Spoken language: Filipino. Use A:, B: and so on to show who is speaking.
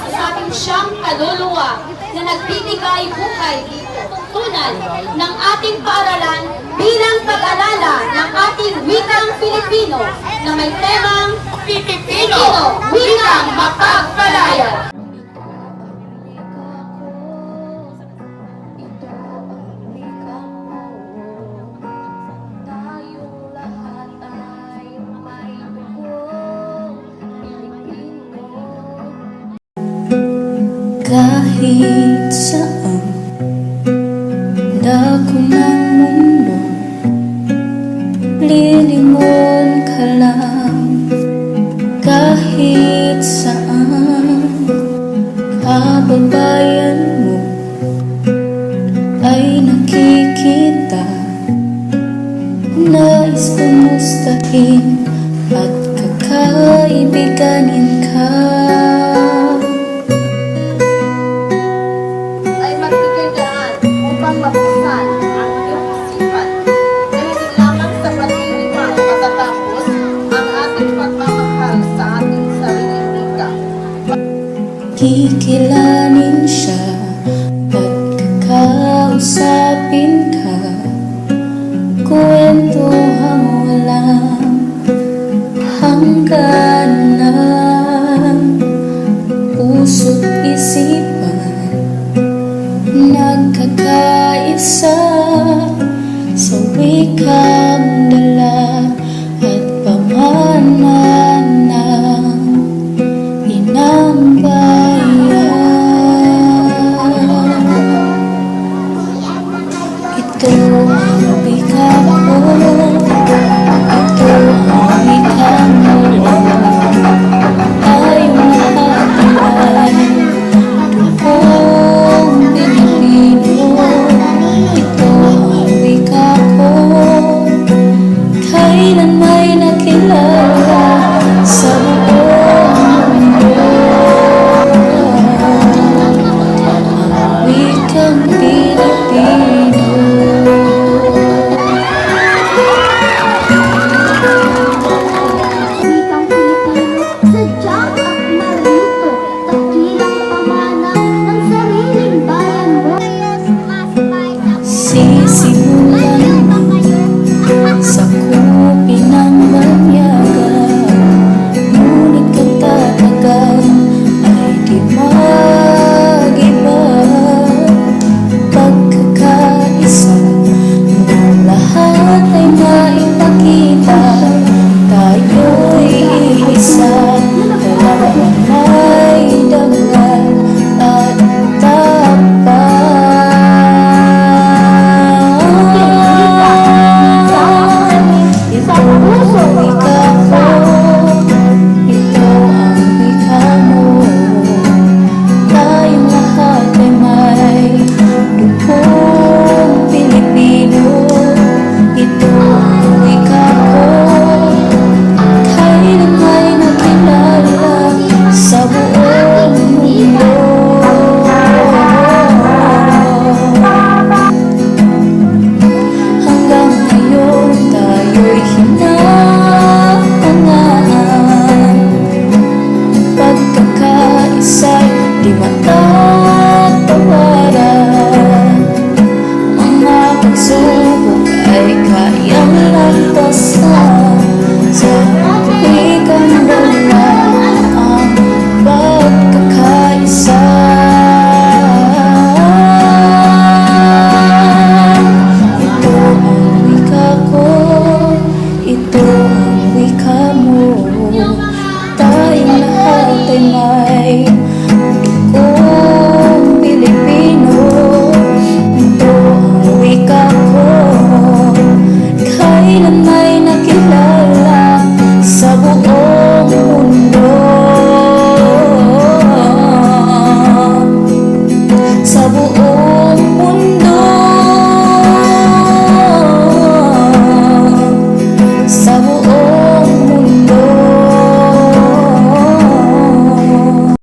A: masasabi siyang kaluluwa na nagbibigay buhay tunay ng ating paaralan bilang pag-alala ng ating wikang Pilipino na may temang Pilipino, wikang mapagpalaya.
B: kahit saan Dako ng mundo Lilingon ka lang. Kahit saan Kababayan mo Ay nakikita. Nais kumustahin At kakaibiganin ka. kikilanin siya at kakausapin ka. Kwentuhan walang hangganan puso't isipan. Nagkakaisa sa wikang dala at
C: pamana.